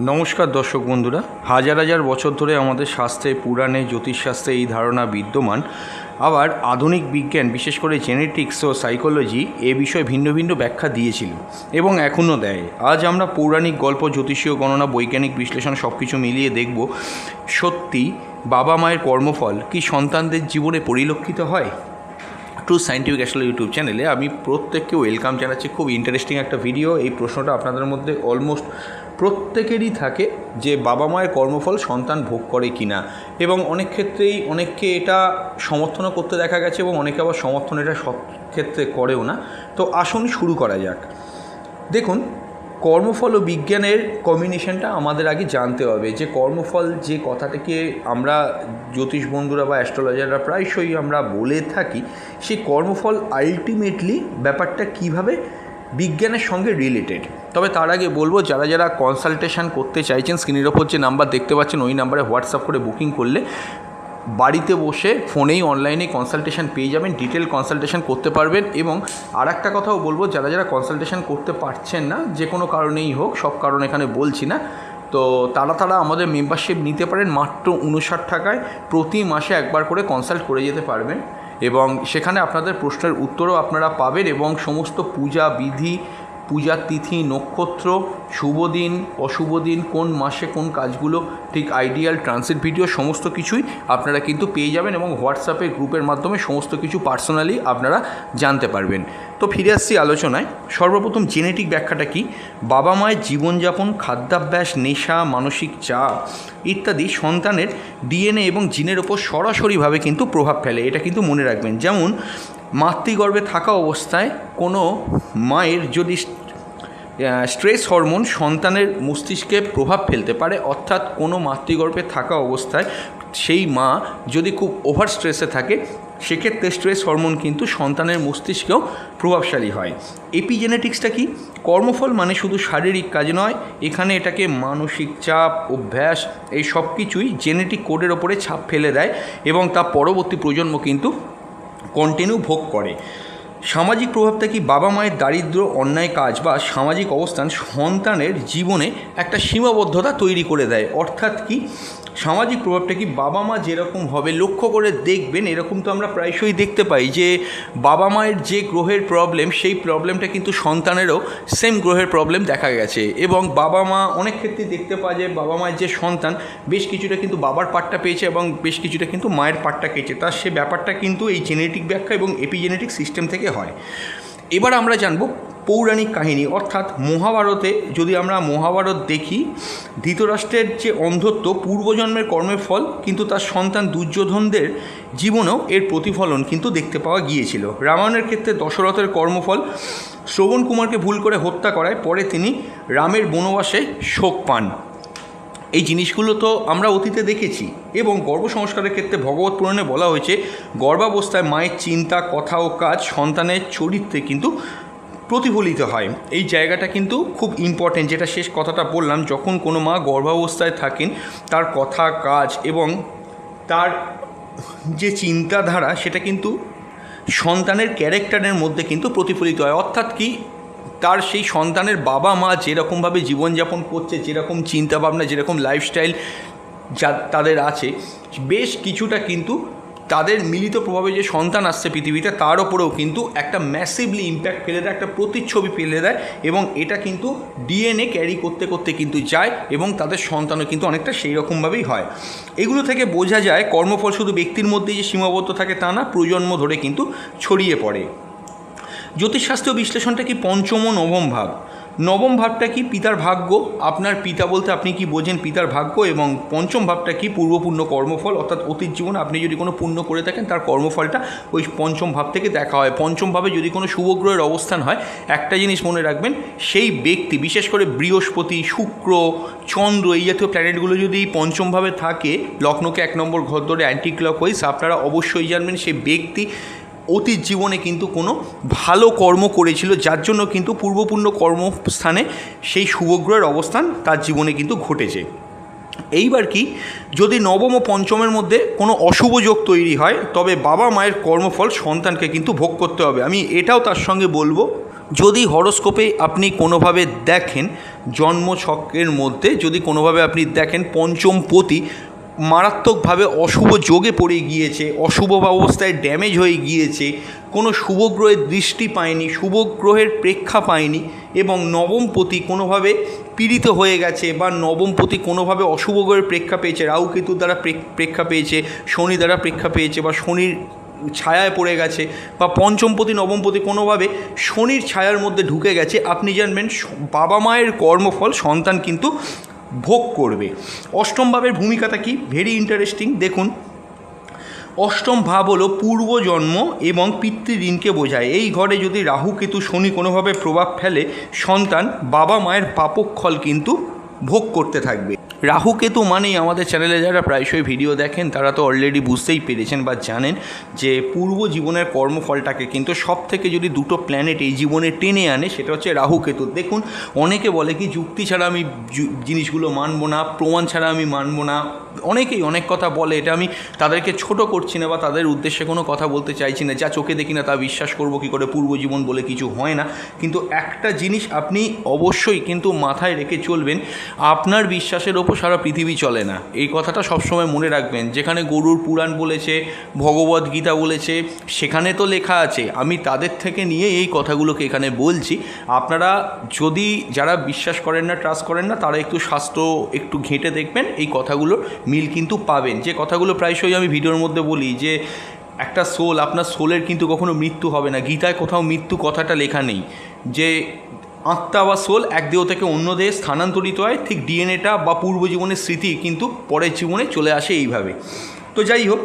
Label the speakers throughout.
Speaker 1: নমস্কার দর্শক বন্ধুরা। হাজার হাজার বছর ধরে আমাদের শাস্ত্রে, পুরাণে, জ্যোতিষশাস্ত্রে এই ধারণা বিদ্যমান। আবার আধুনিক বিজ্ঞান, বিশেষ করে জেনেটিক্স ও সাইকোলজি এ বিষয়ে ভিন্ন ভিন্ন ব্যাখ্যা দিয়েছিল এবং এখনও দেয়। আজ আমরা পৌরাণিক গল্প, জ্যোতিষীয় গণনা, বৈজ্ঞানিক বিশ্লেষণ সব কিছু মিলিয়ে দেখব, সত্যি বাবা মায়ের কর্মফল কি সন্তানদের জীবনে পরিলক্ষিত হয়? ট্রু সাইন্টিফিক অ্যাসল ইউটিউব চ্যানেলে আমি প্রত্যেককে ওয়েলকাম জানাচ্ছি। খুব ইন্টারেস্টিং একটা ভিডিও এই প্রশ্নটা আপনাদের মধ্যে অলমোস্ট প্রত্যেকেরই থাকে যে বাবা মায়ের কর্মফল সন্তান ভোগ করে কি না এবং অনেক ক্ষেত্রেই অনেককে এটা সমর্থনও করতে দেখা গেছে এবং অনেকে আবার সমর্থন এটা সব ক্ষেত্রে করেও না। তো আসুন শুরু করা যাক। দেখুন কর্মফল ও বিজ্ঞানের কম্বিনেশনটা আমাদের আগে জানতে হবে। যে কর্মফল যে কথাটাকে আমরা জ্যোতিষ বন্ধুরা বা অ্যাস্ট্রোলজাররা প্রায়শই আমরা বলে থাকি, সেই কর্মফল আলটিমেটলি ব্যাপারটা কীভাবে বিজ্ঞানের সঙ্গে রিলেটেড তবে তার আগে বলব, যারা যারা কনসালটেশন করতে চাইছেন স্ক্রিনের ওপর যে নাম্বার দেখতে পাচ্ছেন, ওই নাম্বারে হোয়াটসঅ্যাপ করে বুকিং করলে বাড়িতে বসে ফোনেই অনলাইনে কনসালটেশন পেয়ে যাবেন ডিটেল কনসালটেশন করতে পারবেন এবং আর একটা কথাও বলব, যারা যারা কনসালটেশন করতে পারছেন না, যে কোনো কারণেই হোক, সব কারণ এখানে বলছি না, তো তারা তারা আমাদের মেম্বারশিপ নিতে পারেন মাত্র উনষাট টাকায়, প্রতি মাসে একবার করে কনসাল্ট করে যেতে পারবেন এবং সেখানে আপনাদের প্রশ্নের উত্তরও আপনারা পাবেন এবং সমস্ত পূজা বিধি পূজার তিথি, নক্ষত্র, শুভ দিন, অশুভ দিন, কোন মাসে কোন কাজগুলো, ঠিক আইডিয়াল ট্রান্সিট ভিডিও সমস্ত কিছুই আপনারা কিন্তু পেয়ে যাবেন এবং হোয়াটসঅ্যাপে গ্রুপের মাধ্যমে সমস্ত কিছু পার্সোনালি আপনারা জানতে পারবেন। তো ফিরে আসছি আলোচনায়। সর্বপ্রথম জেনেটিক ব্যাখ্যাটা কি? বাবা মায়ের জীবনযাপন, খাদ্যাভ্যাস, নেশা, মানসিক চাপ ইত্যাদি সন্তানের ডিএনএ এবং জিনের ওপর সরাসরিভাবে কিন্তু প্রভাব ফেলে। এটা কিন্তু মনে রাখবেন। যেমন মাতৃগর্ভে থাকা অবস্থায় কোনো মায়ের যদি স্ট্রেস হরমোন সন্তানের মস্তিষ্কে প্রভাব ফেলতে পারে, অর্থাৎ কোনো মাতৃগর্ভে থাকা অবস্থায় সেই মা যদি খুব ওভার স্ট্রেসে থাকে, সেক্ষেত্রে স্ট্রেস হরমোন কিন্তু সন্তানের মস্তিষ্কেও প্রভাবশালী হয়। এপিজেনেটিক্সটা কি? কর্মফল মানে শুধু শারীরিক কাজ নয়, এখানে এটাকে মানসিক চাপ, অভ্যাস, এই সব কিছুই জেনেটিক কোডের ওপরে ছাপ ফেলে দেয় এবং তা পরবর্তী প্রজন্ম কিন্তু কন্টিনিউ ভোগ করে। সামাজিক প্রভাবটা কি বাবা মায়ের দারিদ্র, অন্যায় কাজ বা সামাজিক অবস্থান সন্তানের জীবনে একটা সীমাবদ্ধতা তৈরি করে দেয়? অর্থাৎ কি সামাজিক প্রভাবটা কি বাবা মা যেরকম হবে, লক্ষ্য করে দেখবেন, এরকম তো আমরা প্রায়শই দেখতে পাই যে বাবা মায়ের যে গ্রহের প্রবলেম সেই প্রবলেমটা কিন্তু সন্তানেরও সেম গ্রহের প্রবলেম দেখা গেছে। এবং বাবা মা অনেক ক্ষেত্রে দেখতে পাওয়া যায় বাবা মায়ের যে সন্তান, বেশ কিছুটা কিন্তু বাবার পার্টটা পেয়েছে এবং বেশ কিছুটা কিন্তু মায়ের পার্টটা পেয়েছে তার সে ব্যাপারটা কিন্তু এই জেনেটিক ব্যাখ্যা এবং এপিজেনেটিক সিস্টেম থেকে হয়। এবার আমরা জানব পৌরাণিক কাহিনী, অর্থাৎ মহাভারতে যদি আমরা মহাভারত দেখি, ধৃতরাষ্ট্রের যে অন্ধত্ব পূর্বজন্মের কর্মের ফল, কিন্তু তার সন্তান দুর্যোধনদের জীবনেও এর প্রতিফলন কিন্তু দেখতে পাওয়া গিয়েছিল। রামায়ণের ক্ষেত্রে দশরথের কর্মফল, শ্রবণ কুমারকে ভুল করে হত্যা করায় পরে তিনি রামের বনবাসে শোক পান। এই জিনিসগুলো তো আমরা অতীতে দেখেছি এবং গর্ভ সংস্কারের ক্ষেত্রে ভগবত পুরাণে বলা হয়েছে, গর্ভাবস্থায় মায়ের চিন্তা, কথা ও কাজ সন্তানের চরিত্রে কিন্তু প্রতিফলিত হয়। এই জায়গাটা কিন্তু খুব ইম্পর্টেন্ট যেটা শেষ কথাটা বললাম, যখন কোনো মা গর্ভাবস্থায় থাকেন, তার কথা, কাজ এবং তার যে চিন্তাধারা, সেটা কিন্তু সন্তানের ক্যারেক্টারের মধ্যে কিন্তু প্রতিফলিত হয়। অর্থাৎ কি, তার সেই সন্তানের বাবা মা যেরকমভাবে জীবনযাপন করছে, যেরকম চিন্তাভাবনা, যেরকম লাইফস্টাইল যা তাদের আছে, বেশ কিছুটা কিন্তু তাদের মিলিত প্রভাবে যে সন্তান আসছে পৃথিবীতে, তার ওপরেও কিন্তু একটা ম্যাসিভলি ইম্প্যাক্ট ফেলে দেয়, একটা প্রতিচ্ছবি ফেলে দেয় এবং এটা কিন্তু ডিএনএ ক্যারি করতে করতে কিন্তু যায় এবং তাদের সন্তানও কিন্তু অনেকটা সেই রকমভাবেই হয়। এগুলো থেকে বোঝা যায় কর্মফল শুধু ব্যক্তির মধ্যেই যে সীমাবদ্ধ থাকে তা না, প্রজন্ম ধরে কিন্তু ছড়িয়ে পড়ে। জ্যোতিষশাস্ত্রীয় বিশ্লেষণটা কি পঞ্চম নবম ভাব নবম ভাবটা কি পিতার ভাগ্য? আপনার পিতা বলতে আপনি কি বোঝেন পিতার ভাগ্য এবং পঞ্চম ভাবটা কি পূর্বপূর্ণ কর্মফল? অর্থাৎ অতীত জীবনে আপনি যদি কোনো পুণ্য করে থাকেন, তার কর্মফলটা ওই পঞ্চম ভাব থেকে দেখা হয়। পঞ্চম ভাবে যদি কোনো শুভগ্রহের অবস্থান হয়, একটা জিনিস মনে রাখবেন, সেই ব্যক্তি, বিশেষ করে বৃহস্পতি, শুক্র, চন্দ্র, এই জাতীয় প্ল্যানেটগুলো যদি পঞ্চমভাবে থাকে, লগ্নকে এক নম্বর ঘর ধরে অ্যান্টি ক্লক আপনারা অবশ্যই জানবেন সেই ব্যক্তি অতীত জীবনে কিন্তু কোনো ভালো কর্ম করেছিল, যার জন্য কিন্তু পূর্বপূর্ণ কর্মস্থানে সেই শুভগ্রহের অবস্থান তার জীবনে কিন্তু ঘটেছে। এইবার কি, যদি নবম ও পঞ্চমের মধ্যে কোনো অশুভ যোগ তৈরি হয়, তবে বাবা মায়ের কর্মফল সন্তানকে কিন্তু ভোগ করতে হবে। আমি এটাও তার সঙ্গে বলব, যদি হরস্কোপে আপনি কোনোভাবে দেখেন, জন্মছকের মধ্যে যদি কোনোভাবে আপনি দেখেন পঞ্চম পতি মারাত্মকভাবে অশুভ যোগে পড়ে গিয়েছে, অশুভ অবস্থায় ড্যামেজ হয়ে গিয়েছে, কোনো শুভ গ্রহের দৃষ্টি পায়নি, শুভ গ্রহের প্রেক্ষা পায়নি এবং নবমপতি কোনোভাবে পীড়িত হয়ে গেছে বা নবমপতি কোনোভাবে অশুভ গ্রহের প্রেক্ষা পেয়েছে, রাহু কেতুর দ্বারা প্রেক- প্রেক্ষা পেয়েছে, শনি দ্বারা প্রেক্ষা পেয়েছে বা শনির ছায়ায় পড়ে গেছে বা পঞ্চমপতি, নবমপতি কোনোভাবে শনির ছায়ার মধ্যে ঢুকে গেছে, আপনি জানবেন বাবা মায়ের কর্মফল সন্তান কিন্তু ভোগ করবে। অষ্টম ভাবের ভূমিকাটা কি? ভেরি ইন্টারেস্টিং দেখুন। অষ্টম ভাব হলো পূর্বজন্ম এবং পিতৃঋণকে বোঝায়। এই ঘরে যদি রাহু কেতু শনি কোনোভাবে প্রভাব ফেলে, সন্তান বাবা মায়ের পাপক্ষল কিন্তু ভোগ করতে থাকবে। রাহু কেতু মানেই আমাদের চ্যানেলে যারা প্রায়শই ভিডিও দেখেন, তারা তো অলরেডি বুঝতেই পেরেছেন বা জানেন যে পূর্ব জীবনের কর্মফলটাকে কিন্তু সব থেকে যদি দুটো প্ল্যানেট এই জীবনে টেনে আনে, সেটা হচ্ছে রাহু কেতু। দেখুন, অনেকে বলে কি, যুক্তি ছাড়া আমি জিনিসগুলো মানবো না, প্রমাণ ছাড়া আমি মানবো না। অনেকেই অনেক কথা বলে, এটা আমি তাদেরকে ছোট করছি না বা তাদের উদ্দেশ্যে কোনো কথা বলতে চাইছি না, যা চোখে দেখি না তা বিশ্বাস করব, কী করে পূর্ব জীবন বলে কিছু হয় না। কিন্তু একটা জিনিস আপনি অবশ্যই কিন্তু মাথায় রেখে চলবেন আপনার বিশ্বাসের ওপর সারা পৃথিবী চলে না। এই কথাটা সবসময় মনে রাখবেন। যেখানে গরুর পুরাণ বলেছে ভগবদ গীতা বলেছে, সেখানে তো লেখা আছে। আমি তাদের থেকে নিয়ে এই কথাগুলোকে এখানে বলছি। আপনারা যদি যারা বিশ্বাস করেন না ট্রাস্ট করেন না, তারা একটু স্বাস্থ্য, একটু ঘেঁটে দেখবেন। এই কথাগুলোর মিল কিন্তু পাবেন। যে কথাগুলো প্রায়শই আমি ভিডিওর মধ্যে বলি যে, একটা সোল আপনার সোলের কিন্তু কখনো মৃত্যু হবে না। গীতায় কোথাও মৃত্যু কথাটা লেখা নেই। যে আত্মা বা সোল এক দেহ থেকে অন্য দেহে স্থানান্তরিত হয়, ঠিক ডিএনএটা বা পূর্ব জীবনের স্মৃতি কিন্তু পরের জীবনে চলে আসে এইভাবে। তো যাই হোক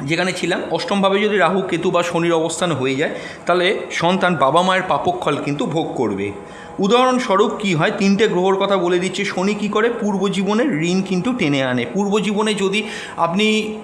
Speaker 1: যেখানে ছিলাম, অষ্টমভাবে যদি রাহু, কেতু বা শনির অবস্থান হয়ে যায়, তাহলে সন্তান বাবা মায়ের পাপক্ষল কিন্তু ভোগ করবে। উদাহরণস্বরূপ কি হয়? তিনটে গ্রহর কথা বলে দিচ্ছে। শনি কি করে? পূর্ব জীবনের ঋণ কিন্তু টেনে আনে। পূর্ব জীবনে যদি আপনি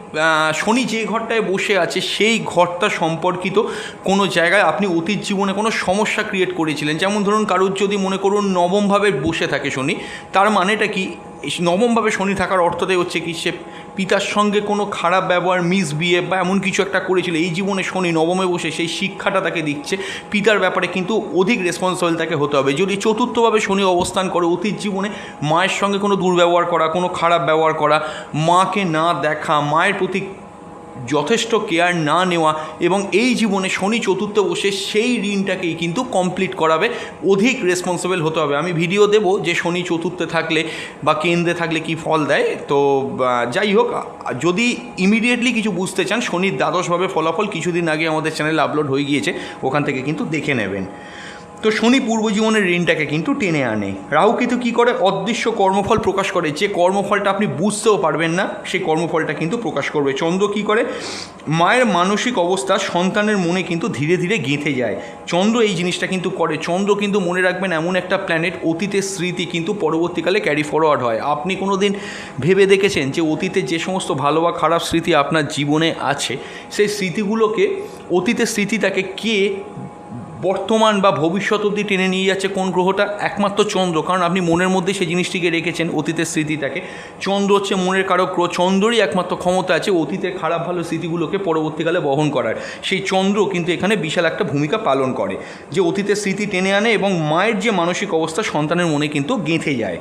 Speaker 1: শনি যে ঘরটায় বসে আছে, সেই ঘরটা সম্পর্কিত কোনো জায়গায় আপনি অতীত জীবনে কোনো সমস্যা ক্রিয়েট করেছিলেন। যেমন ধরুন, কারোর যদি মনে করুন নবমভাবে বসে থাকে শনি, তার মানেটা কি? নবমভাবে শনি থাকার অর্থটাই হচ্ছে কি, সে পিতার সঙ্গে কোনো খারাপ ব্যবহার মিস বিয়ে বা এমন কিছু একটা করেছিল। এই জীবনে শনি নবমে বসে সেই শিক্ষাটা তাকে দিচ্ছে। পিতার ব্যাপারে কিন্তু অধিক রেসপন্সিবল তাকে হতে হবে। যদি চতুর্থভাবে শনি অবস্থান করে অতীত জীবনে মায়ের সঙ্গে কোনো দুর্ব্যবহার করা, কোনো খারাপ ব্যবহার করা, মাকে না দেখা, মায়ের প্রতি যথেষ্ট কেয়ার না নেওয়া এবং এই জীবনে শনি চতুর্থ বসে সেই ঋণটাকেই কিন্তু কমপ্লিট করাবে, অধিক রেসপন্সিবল হতে হবে। আমি ভিডিও দেব যে শনি চতুর্থে থাকলে বা কেন্দ্রে থাকলে কি ফল দেয়। তো যাই হোক, যদি ইমিডিয়েটলি কিছু বুঝতে চান, শনির দ্বাদশভাবে ফলাফল কিছুদিন আগে আমাদের চ্যানেলে আপলোড হয়ে গিয়েছে, ওখান থেকে কিন্তু দেখে নেবেন। তো শনি পূর্ব জীবনের ঋণটাকে কিন্তু টেনে আনে। রাহু কিন্তু কী করে? অদৃশ্য কর্মফল প্রকাশ করে। যে কর্মফলটা আপনি বুঝতেও পারবেন না, সেই কর্মফলটা কিন্তু প্রকাশ করবে। চন্দ্র কী করে? মায়ের মানসিক অবস্থা সন্তানের মনে কিন্তু ধীরে ধীরে গেঁথে যায়। চন্দ্র এই জিনিসটা কিন্তু করে। চন্দ্র কিন্তু মনে রাখবেন এমন একটা প্ল্যানেট অতীতের স্মৃতি কিন্তু পরবর্তীকালে ক্যারি ফরওয়ার্ড হয়। আপনি কোনো দিন ভেবে দেখেছেন যে অতীতে যে সমস্ত ভালো বা খারাপ স্মৃতি আপনার জীবনে আছে, সেই স্মৃতিগুলোকে, অতীতের স্মৃতিটাকে কে বর্তমান বা ভবিষ্যৎ অবধি টেনে নিয়ে যাচ্ছে কোন গ্রহটা? একমাত্র চন্দ্র, কারণ আপনি মনের মধ্যে সেই জিনিসটিকে রেখেছেন, অতীতের স্মৃতিটাকে। চন্দ্র হচ্ছে মনের কারক গ্রহ, চন্দ্রই একমাত্র ক্ষমতা আছে অতীতের খারাপ, ভালো স্মৃতিগুলোকে পরবর্তীকালে বহন করার। সেই চন্দ্র কিন্তু এখানে বিশাল একটা ভূমিকা পালন করে, যে অতীতের স্মৃতি টেনে আনে এবং মায়ের যে মানসিক অবস্থা সন্তানের মনে কিন্তু গেঁথে যায়।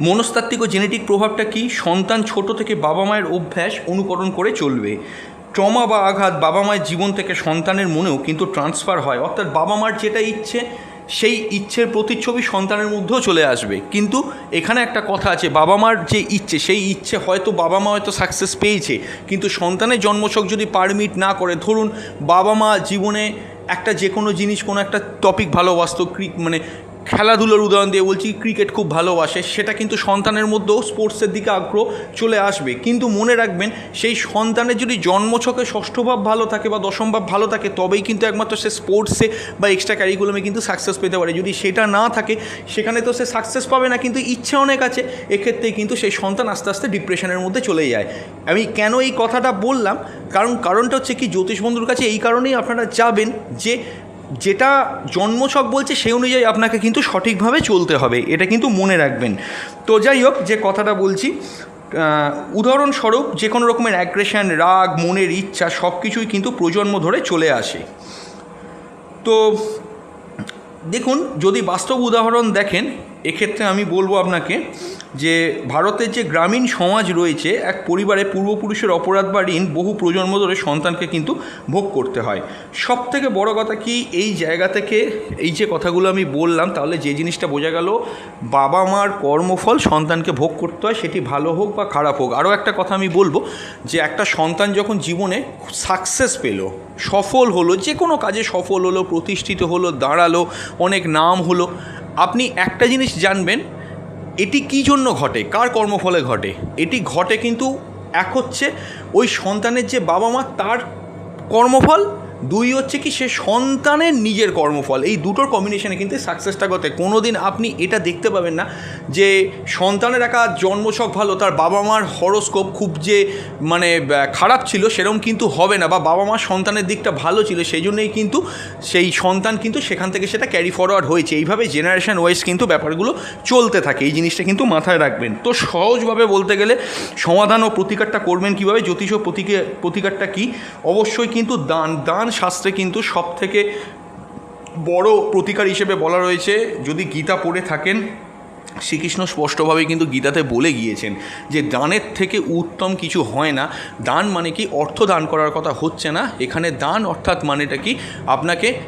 Speaker 1: মনস্তাত্ত্বিক ও জেনেটিক প্রভাবটা কি? সন্তান ছোট থেকে বাবা মায়ের অভ্যাস অনুকরণ করে চলবে। ট্রমা বা আঘাত বাবা মায়ের জীবন থেকে সন্তানের মনেও কিন্তু ট্রান্সফার হয়। অর্থাৎ বাবা মার যেটা ইচ্ছে, সেই ইচ্ছের প্রতিচ্ছবি সন্তানের মধ্যেও চলে আসবে। কিন্তু এখানে একটা কথা আছে, বাবা মার যে ইচ্ছে, সেই ইচ্ছে হয়তো বাবা মা হয়তো সাকসেস পেয়েছে। কিন্তু সন্তানের জন্মছক যদি পারমিট না করে, ধরুন বাবা মা জীবনে একটা যে কোনো জিনিস, কোনো একটা টপিক ভালোবাসতো মানে খেলাধুলোর উদাহরণ দিয়ে বলছি, ক্রিকেট খুব ভালোবাসে, সেটা কিন্তু সন্তানের মধ্যেও স্পোর্টসের দিকে আগ্রহ চলে আসবে। কিন্তু মনে রাখবেন, সেই সন্তানের যদি জন্মছকে ষষ্ঠভাব ভালো থাকে বা দশমভাব ভালো থাকে, তবেই কিন্তু একমাত্র সে স্পোর্টসে বা এক্সট্রা ক্যারিকুলামে কিন্তু সাকসেস পেতে পারে। যদি সেটা না থাকে, সেখানে তো সে সাকসেস পাবে না, কিন্তু ইচ্ছে অনেক আছে। এক্ষেত্রে কিন্তু সেই সন্তান আস্তে আস্তে ডিপ্রেশনের মধ্যে চলে যায়। আমি কেন এই কথাটা বললাম? কারণ, কারণটা হচ্ছে কি, জ্যোতিষ বন্ধুর কাছে এই কারণেই আপনারা যাবেন যে যেটা জন্মছক বলছে সেই অনুযায়ী আপনাকে কিন্তু সঠিকভাবে চলতে হবে, এটা কিন্তু মনে রাখবেন। তো যাই হোক, যে কথাটা বলছি উদাহরণস্বরূপ যে কোনো রকমের অ্যাগ্রেশন রাগ, মনের ইচ্ছা সব কিছুই কিন্তু প্রজন্ম ধরে চলে আসে। তো দেখুন, যদি বাস্তব উদাহরণ দেখেন এক্ষেত্রে আমি বলব আপনাকে যে ভারতের যে গ্রামীণ সমাজ রয়েছে, এক পরিবারে পূর্বপুরুষের অপরাধ বা ঋণ বহু প্রজন্ম ধরে সন্তানকে কিন্তু ভোগ করতে হয়। সব থেকে বড় কথা কি, এই জায়গা থেকে এই যে কথাগুলো আমি বললাম, তাহলে যে জিনিসটা বোঝা গেল, বাবা মার কর্মফল সন্তানকে ভোগ করতে হয়, সেটি ভালো হোক বা খারাপ হোক। আরও একটা কথা আমি বলব যে একটা সন্তান যখন জীবনে সাকসেস পেল, সফল হলো, যে কোনো কাজে সফল হলো, প্রতিষ্ঠিত হলো, দাঁড়াল, অনেক নাম হলো আপনি একটা জিনিস জানবেন, এটি কী জন্য ঘটে? কার কর্মফলে ঘটে? এটি ঘটে কিন্তু এক হচ্ছে ওই সন্তানের যে বাবা মা, তার কর্মফল, দুই হচ্ছে কি সে সন্তানের নিজের কর্মফল। এই দুটোর কম্বিনেশনে কিন্তু সাকসেসটা করতে কোনো দিন আপনি এটা দেখতে পাবেন না। যে সন্তানের একা জন্মছক ভালো, তার বাবা মার হরস্কোপ খুব যে মানে খারাপ ছিল সেরকম কিন্তু হবে না বা বাবা মার সন্তানের দিকটা ভালো ছিল, সেই জন্যই কিন্তু সেই সন্তান কিন্তু সেখান থেকে সেটা ক্যারি ফরওয়ার্ড হয়েছে। এইভাবে জেনারেশন ওয়াইজ কিন্তু ব্যাপারগুলো চলতে থাকে, এই জিনিসটা কিন্তু মাথায় রাখবেন। তো সহজভাবে বলতে গেলে সমাধান ও প্রতিকারটা করবেন কীভাবে? জ্যোতিষ ও প্রতিকে- প্রতিকারটা কি? অবশ্যই কিন্তু দান দান শাস্ত্রে কিন্তু সব থেকে বড় প্রতিকার হিসেবে বলা রয়েছে, যদি গীতা পড়ে থাকেন শ্রীকৃষ্ণ স্পষ্টভাবে কিন্তু গীতাতে বলে গিয়েছেন যে দানের থেকে উত্তম কিছু হয় না। দান মানে কি? অর্থ দান করার কথা হচ্ছে না। এখানে দান অর্থাৎ মানেটা কি? আপনাকে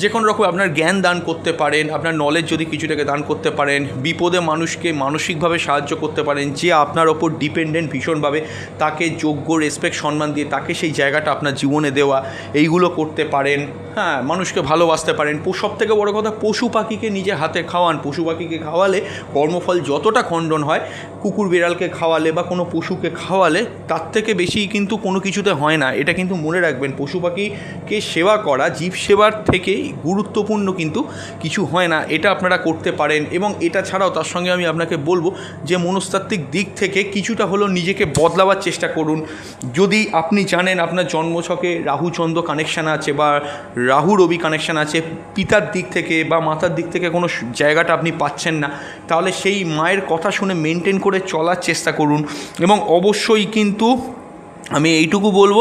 Speaker 1: যে কোনো রকম আপনার জ্ঞান দান করতে পারেন, আপনার নলেজ যদি কিছুটাকে দান করতে পারেন, বিপদে মানুষকে মানসিকভাবে সাহায্য করতে পারেন, যে আপনার ওপর ডিপেন্ডেন্ট ভীষণভাবে, তাকে যোগ্য রেসপেক্ট সম্মান দিয়ে তাকে সেই জায়গাটা আপনার জীবনে দেওয়া, এইগুলো করতে পারেন। হ্যাঁ মানুষকে ভালোবাসতে পারেন। সব থেকে বড় কথা, পশু পাখিকে নিজে হাতে খাওয়ান। পশু পাখিকে খাওয়ালে কর্মফল যতটা খণ্ডন হয়, কুকুর বিড়ালকে খাওয়ালে বা কোনো পশুকে খাওয়ালে, তার থেকে বেশি কিন্তু কোনো কিছুতে হয় না। এটা কিন্তু মনে রাখবেন, পশু পাখিকে সেবা করা, জীব সেবার থেকেই গুরুত্বপূর্ণ কিন্তু কিছু হয় না, এটা আপনারা করতে পারেন এবং এটা ছাড়াও তার সঙ্গে আমি আপনাকে বলব যে মনস্তাত্ত্বিক দিক থেকে কিছুটা হলেও নিজেকে বদলাবার চেষ্টা করুন। যদি আপনি জানেন আপনার জন্মছকে রাহুচন্দ্র কানেকশান আছে বা রাহু রবি কানেকশান আছে, পিতার দিক থেকে বা মাতার দিক থেকে কোনো জায়গাটা আপনি পাচ্ছেন না, তাহলে সেই মায়ের কথা শুনে মেনটেন করে চলার চেষ্টা করুন এবং অবশ্যই কিন্তু আমি এইটুকু বলব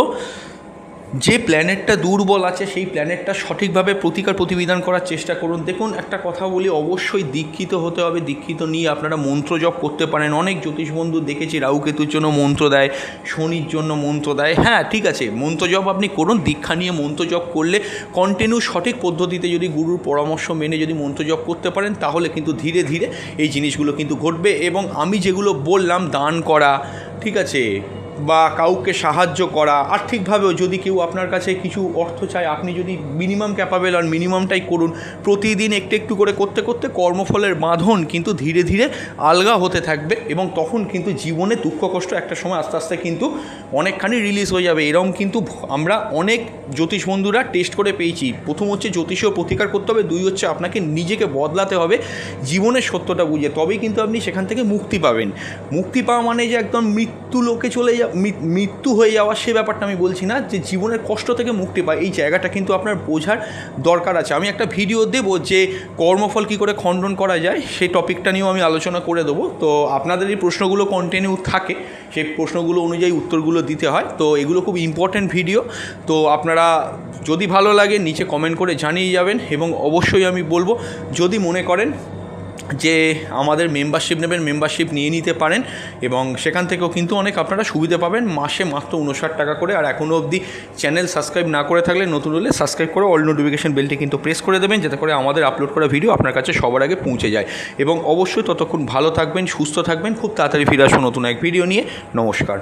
Speaker 1: যে প্ল্যানেটটা দুর্বল আছে, সেই প্ল্যানেটটা সঠিকভাবে প্রতিকার প্রতিবিধান করার চেষ্টা করুন। দেখুন, একটা কথা বলি, অবশ্যই দীক্ষিত হতে হবে। দীক্ষিত নিয়ে আপনারা মন্ত্র জপ করতে পারেন। অনেক জ্যোতিষ বন্ধু দেখেছি, রাহুকেতুর জন্য মন্ত্র দেয়, শনির জন্য মন্ত্র দেয়। হ্যাঁ ঠিক আছে, মন্ত্র জপ আপনি করুন। দীক্ষা নিয়ে মন্ত্র জপ করলে কন্টিনিউ সঠিক পদ্ধতিতে যদি গুরুর পরামর্শ মেনে যদি মন্ত্র জপ করতে পারেন, তাহলে কিন্তু ধীরে ধীরে এই জিনিসগুলো কিন্তু ঘটবে। এবং আমি যেগুলো বললাম, দান করা, ঠিক আছে বা কাউকে সাহায্য করা, আর্থিকভাবেও যদি কেউ আপনার কাছে কিছু অর্থ চায়, আপনি যদি মিনিমাম ক্যাপাবেল আর মিনিমামটাই করুন। প্রতিদিন একটু একটু করে করতে করতে কর্মফলের বাঁধন কিন্তু ধীরে ধীরে আলগা হতে থাকবে এবং তখন কিন্তু জীবনে দুঃখ কষ্ট একটা সময় আস্তে আস্তে কিন্তু অনেকখানি রিলিজ হয়ে যাবে। এরকম কিন্তু আমরা অনেক জ্যোতিষ বন্ধুরা টেস্ট করে পেয়েছি। প্রথম হচ্ছে জ্যোতিষীয় প্রতিকার করতে হবে, দুই হচ্ছে আপনাকে নিজেকে বদলাতে হবে, জীবনের সত্যটা বুঝে। তবেই কিন্তু আপনি সেখান থেকে মুক্তি পাবেন। মুক্তি পাওয়া মানে যে একদম মৃত্যু লোকে চলে যা মি- মৃত্যু হয়ে যাওয়া, সে ব্যাপারটা আমি বলছি না, যে জীবনের কষ্ট থেকে মুক্তি পায়। এই জায়গাটা কিন্তু আপনার বোঝার দরকার আছে। আমি একটা ভিডিও দেবো যে কর্মফল কী করে খণ্ডন করা যায়, সেই টপিকটা নিয়েও আমি আলোচনা করে দেবো। তো আপনাদের এই প্রশ্নগুলো কন্টিনিউ থাকে, সেই প্রশ্নগুলো অনুযায়ী উত্তরগুলো দিতে হয়। তো এগুলো খুব ইম্পর্ট্যান্ট ভিডিও তো আপনারা যদি ভালো লাগে, নিচে কমেন্ট করে জানিয়ে যাবেন এবং অবশ্যই আমি বলব, যদি মনে করেন যে আমাদের মেম্বারশিপ নেবেন মেম্বারশিপ নিয়ে নিতে পারেন এবং সেখান থেকেও কিন্তু অনেক আপনারা সুবিধা পাবেন। মাসে মাত্র উনষাট টাকা করে আর এখনও অবধি চ্যানেল সাবস্ক্রাইব না করে থাকলে নতুন হলে সাবস্ক্রাইব করে অল নোটিফিকেশন বেলটি কিন্তু প্রেস করে দেবেন যাতে করে আমাদের আপলোড করা ভিডিও আপনার কাছে সবার আগে পৌঁছে যায়। এবং অবশ্যই ততক্ষণ ভালো থাকবেন, সুস্থ থাকবেন। খুব তাড়াতাড়ি ফিরে আসব নতুন এক ভিডিও নিয়ে। নমস্কার।